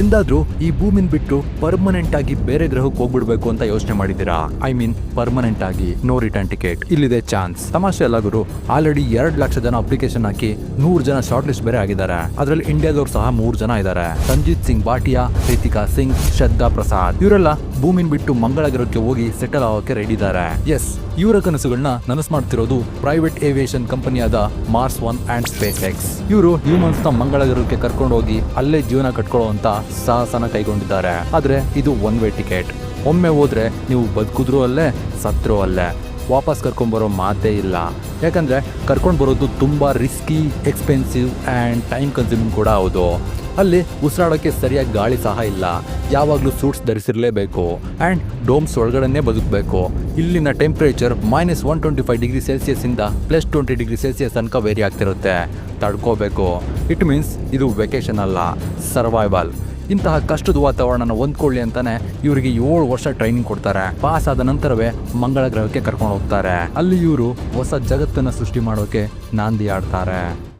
ಎಂದಾದ್ರೂ ಈ ಭೂಮಿನ ಬಿಟ್ಟು ಪರ್ಮನೆಂಟ್ ಆಗಿ ಬೇರೆ ಗ್ರಹಕ್ಕೆ ಹೋಗ್ಬಿಡ್ಬೇಕು ಅಂತ ಯೋಚನೆ ಮಾಡಿದ್ದೀರಾ? ಐ ಮೀನ್ ಪರ್ಮನೆಂಟ್ ಆಗಿ ನೋ ರಿಟರ್ನ್ ಟಿಕೆಟ್ ಇಲ್ಲಿದೆ ಚಾನ್ಸ್ ತಮಾಷೆ ಎಲ್ಲ ಗುರು. ಆಲ್ರೆಡಿ ಎರಡ್ ಲಕ್ಷ ಜನ ಅಪ್ಲಿಕೇಶನ್ ಹಾಕಿ ನೂರ್ ಜನ ಶಾರ್ಟ್ ಲಿಸ್ಟ್ ಬೇರೆ ಆಗಿದ್ದಾರೆ. ಅದರಲ್ಲಿ ಇಂಡಿಯಾದವ್ರು ಸಹ ಮೂರ್ ಜನ ಇದ್ದಾರೆ. ಸಂಜೀತ್ ಸಿಂಗ್, ಭಾಟಿಯಾ ರೀತಿಕಾ ಸಿಂಗ್, ಶ್ರದ್ಧಾ ಪ್ರಸಾದ್. ಇವರೆಲ್ಲ ಭೂಮಿನ ಬಿಟ್ಟು ಮಂಗಳ ಗ್ರಹಕ್ಕೆ ಹೋಗಿ ಸೆಟಲ್ ಆಗೋಕೆ ರೆಡಿ ಇದ್ದಾರೆ. ಎಸ್ ಇವರ ಕನಸುಗಳನ್ನ ನನಸು ಮಾಡ್ತಿರೋದು ಪ್ರೈವೇಟ್ ಏವಿಯೇಷನ್ ಕಂಪನಿಯಾದ Mars one and SpaceX ಇವರು ಹ್ಯೂಮನ್ಸ್ನ ಮಂಗಳ ಗ್ರಹಕ್ಕೆ ಕರ್ಕೊಂಡು ಹೋಗಿ ಅಲ್ಲೇ ಜೀವನ ಕಟ್ಕೊಳ್ಳುವಂತ ಸಾಹಸನ ಕೈಗೊಂಡಿದ್ದಾರೆ. ಆದ್ರೆ ಇದು ಒನ್ ವೇ ಟಿಕೆಟ್ ಒಮ್ಮೆ ಹೋದ್ರೆ ನೀವು ಬದುಕಿದ್ರು ಅಲ್ಲೇ ಸತ್ರು ಅಲ್ಲೇ. ವಾಪಸ್ ಕರ್ಕೊಂಡ್ಬರೋ ಮಾತೇ ಇಲ್ಲ. ಯಾಕಂದರೆ ಕರ್ಕೊಂಡು ಬರೋದು ತುಂಬ risky expensive and time consuming ಕೂಡ ಹೌದು. ಅಲ್ಲಿ ಉಸಿರಾಡೋಕ್ಕೆ ಸರಿಯಾಗಿ ಗಾಳಿ ಸಹ ಇಲ್ಲ. ಯಾವಾಗಲೂ ಸೂಟ್ಸ್ ಧರಿಸಿರಲೇಬೇಕು ಆ್ಯಂಡ್ ಡೋಮ್ಸ್ ಒಳಗಡೆನೇ ಬದುಕಬೇಕು. ಇಲ್ಲಿನ temperature minus one twenty five degree ಸೆಲ್ಸಿಯಸ್ಸಿಂದ plus twenty degree Celsius ತನಕ ವೇರಿ ಆಗ್ತಿರುತ್ತೆ. ತಡ್ಕೋಬೇಕು. ಇಟ್ ಮೀನ್ಸ್ ಇದು ವೆಕೇಷನ್ ಅಲ್ಲ ಸರ್ವೈವಲ್ ಇಂತಹ ಕಷ್ಟದ ವಾತಾವರಣನ ಹೊಂದ್ಕೊಳ್ಳಿ ಅಂತಾನೆ ಇವರಿಗೆ ಏಳು ವರ್ಷ ಟ್ರೈನಿಂಗ್ ಕೊಡ್ತಾರೆ. ಪಾಸ್ ಆದ ನಂತರವೇ ಮಂಗಳ ಗ್ರಹಕ್ಕೆ ಕರ್ಕೊಂಡು ಹೋಗ್ತಾರೆ. ಅಲ್ಲಿ ಇವರು ಹೊಸ ಜಗತ್ತನ್ನ ಸೃಷ್ಟಿ ಮಾಡೋಕೆ ನಾಂದಿ ಆಡ್ತಾರೆ.